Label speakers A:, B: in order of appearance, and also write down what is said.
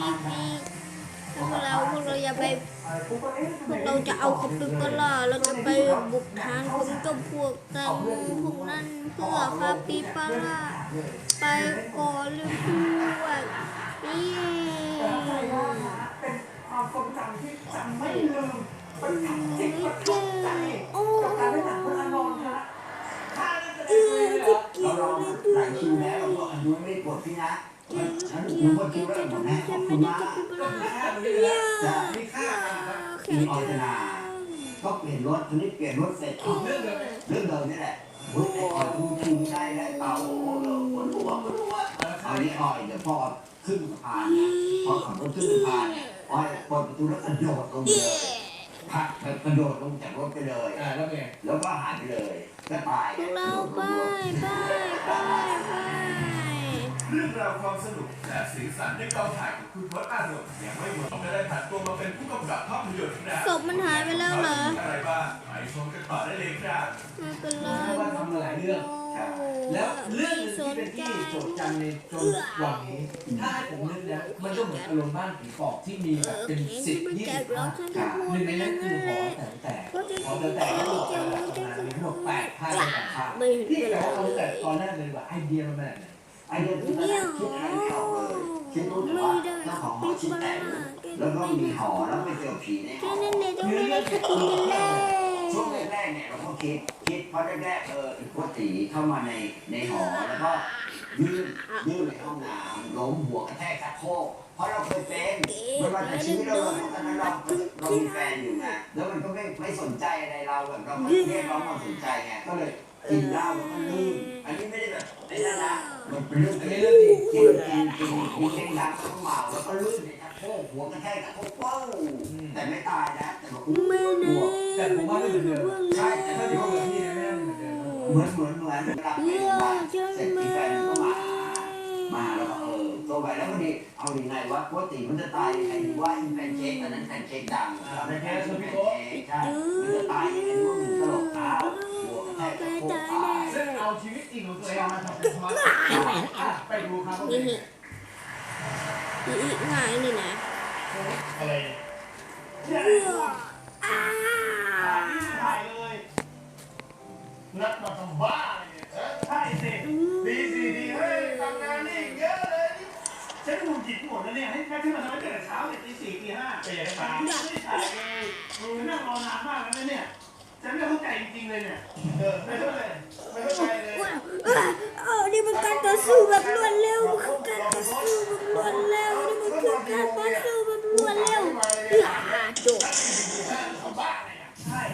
A: อีกอีกพวกเราพวกเราอย่าไปพวกเราจะเอาคาปิบาร่าเราจะไปบุกฐานคนกับพวกแตงพวกนั้นเพื่อคาปิบาร่าไปก่อนเลยพวกเย้
B: เป็นความทรงจำที่จำไม่ลืมเป็นสิ่งที่ประทับใจ
A: โอ้
B: กับการได้หนังพลอานนท์ฮะถ้าได้
A: เลอย
B: เรอ
A: เกี่ยว
C: เรา
A: อะไร
C: ห
A: ด้ว
C: ลายยคิวแล้วเราบอกอนนู้นไม่ปวดพี่นะฉันรู้
A: ว่า
C: คิ
A: เกี่
C: วแล้วหมดนะ
A: ให้
C: ขอบ
A: ฉัน
C: คุณ
A: ไม่ได้
C: มาก
A: คาปิบาร่า
B: มีค่าคร
C: มีออยธนาก็เปลี่ยนรถทีนี้เปลี่ยนรถเสร็จ
B: เรื่องเดิม
C: เรื่องเดิมนี่แหละโอ้ยออยทูคิวได้ได้เป่าโอ้โหปวหัวปวดหัวเอานี้ออยเดี๋ยวพอขึ้นสะพานพอขับรถขึ้นสะพานออยเปิดประตูแล้วกระโดดลงเลยพักกระโดดลงจากรถไปเลย
B: แล้วไง
C: แล้วก็หายไปเลยก็ตาย
A: พวกเราไปไปไปไป
D: เรื่องราวความสนุกและสีสันในกองถ่ายของคุณพจน์อานนท์ยังไม่หมดจะได้ผ่านตัวมาเป็นผู้กำกับภาพยนตร์นะ
A: ศพมันหายไปแล้วเหรอ
D: อะไรบ้างไปชมกันต่อได้เลยครับ
A: ไม่เป็นไร
B: ว่าทำมาหลายเรื่อง แล้วเรื่องหนึงที่เป็นที่โจดจำในจนวันนี้ถ้าให้ผมนึกนะมันก็เหมือนอารมณ์บ้านผีปอบที่มีแบบเป็นสิบยี่สิบภาคหนึ่งในนั้นคือหอแต่แต่หอแต่แต่ก็ถูกทำงานมีทั้งหมดแปดภาคแปดภาค
A: ไม่เห็น
B: พี่
A: เป็น
B: แต่
A: ไร
B: ว่าเอาแต่ตอนแรกเลยว่าไอเดียมันแบบไหน
C: ไอ้เรื่องที่มันคิดอะไรไม่ออกเลยคิดรู้แต่ว่าเจ้าของหอคิดแตกแล้วก็มีหอแล้วไปเจอผีในห
A: แค่
C: อ
A: นั้นเลยต้องไม่ได้คาปิบาร่า
C: ช่วงแรกๆเนี่ยเราก็คิดคิดเพราะแรกๆเอออีกพวกตีเข้ามาในในหอแล้วก็ยืนยืนในห้องน้ำล้มหัวกระแทกชักโคกเพราะเราเคยเป็นไม่ว่าจะชีวิตเราตอนนั้นเราเรามีแฟนอยู่ไงแล้วมันก็ไม่ไม่สนใจอะไรเราแบบเราไม่เรียกร้องความสนใจไงก็เลยกินเหล้าแล้วก็ลื่น มันเป็นเรื่อง
B: อัน
C: ที่
B: นี้เรื่องจริง
C: กินกินกินกินเล่นน้ำแล้วก็เมาแล้วก็ลื่นในชักโครกหัวกระแทกชักโครกว้าวแต่ไม่ตายนะแต่ว่าอุ้
A: ไม่
C: ก
A: นะ
C: ลัว
B: แต่ผมว่าไม่เหมือนเดิม
C: ใช่แต่
B: ถ้าเดี๋ย
C: ว
B: เหมือนพี่นะไม่เหมือนเดิม
C: เหมือนเหมือนเหมือนเวลาไปโรงพยาบาลเสร็จ
A: ง
C: มี
A: เล
C: แฟนก็มามาแล้วก็เออโทรไปแล้วพอดีเอาดีไงวะปกติมันจะตายยังไงดีว่าแฟนเค้กตอนนั้นแฟนเค้กดังแฟนเค้กใช่มันจะตายยังไงว่ามันตลกอ้าหัวกระแทกกระโปงตาย
B: ซึ่ง เอาชีวิตจริงของตัวเองมาทำเป็นความไปดูครับว่าเป็
A: นี่
B: น
A: ฮินี่อีกง่ายนี่นะ
B: อะไร
A: เพื่ออ้า
B: ถ่ายเลยนัดมาทำบ้าอะไรเนี่ยใช่สิดีสิดีเฮ้ยทำงานนี่เยอะเลยฉันหงุดหงิดหมดแล้วเนี่ยให้แม่ขึ้นมาทำไมตั้งแต่เช้าเนี่ยตีสี่ตีห้าไปอย่างไรไม่ได้ถ่ายเลยนั่งรอนานมากแล้วนะเนี่ยฉันไม่เข้าใจจริงๆเลยเนี่ยเออไม่เข้าใจไม่เข้าใจเลย
A: ว้าวเออนี่มันการ ต่อสู้แบบรวดเร็วมันคือการต่อสู้แบบรวดเร็วนี่มันคือการต่อสู้